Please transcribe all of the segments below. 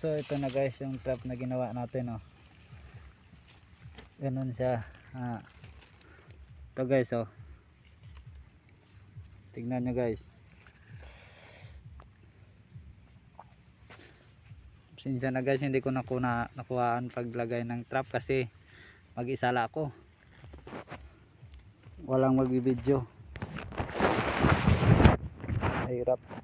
So ito na guys yung trap na ginawa natin oh. Ganun siya. Ah. Ito guys oh. Tignan nyo guys. Sinsya na guys hindi ko nakuna, nakuhaan paglagay ng trap kasi mag-isa la ako. Walang magbibideo. Hirap.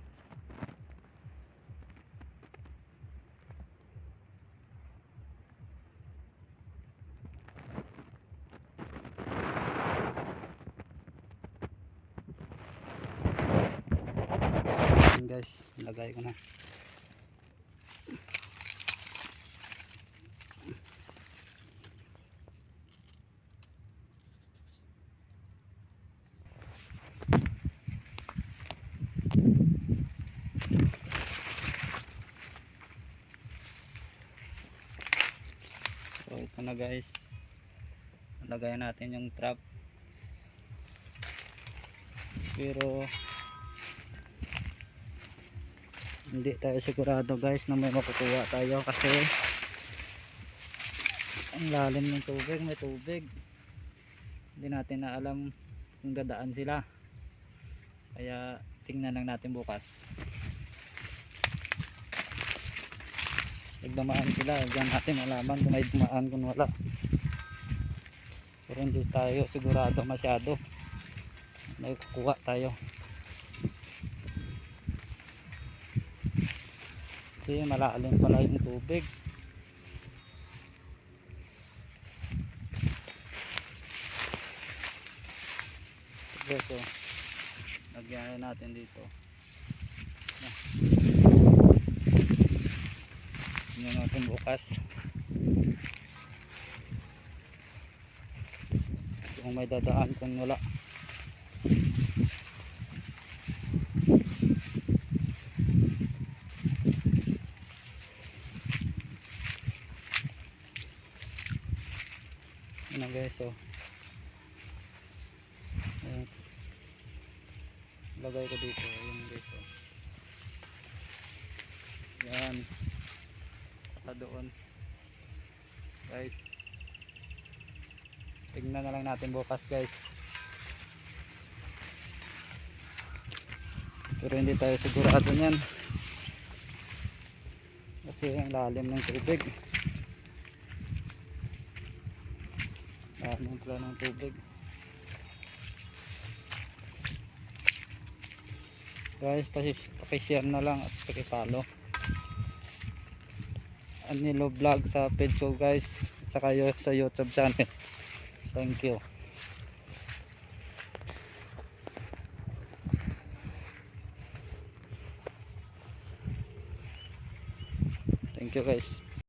Guys, lagay ko na. So ito na guys. Lagay natin yung trap. Pero hindi tayo sigurado guys na may makukuha tayo kasi ang lalim ng tubig may tubig. Hindi natin na alam kung dadaan sila. Kaya tingnan lang natin bukas. Pag dumaan sila dyan natin malaman kung may dumaan kung wala. Pero hindi tayo sigurado masyado. May kukuha tayo kasi malalim pala yung tubig. Ito lagyan natin dito. Tingnan natin bukas. Kung may dadaan kung wala guys, so. Ayan. Lagay ko dito, yun guys, so. Yan. Saka doon. Guys. Tignan na lang natin bukas guys. Pero hindi tayo sigurado niyan. Kasi ang lalim ng tubig. Lalim pala ng tubig. Guys, pakishare na lang at pakipalo. Anilo vlog sa page ko guys. At saka sa YouTube channel. Thank you. Thank you guys.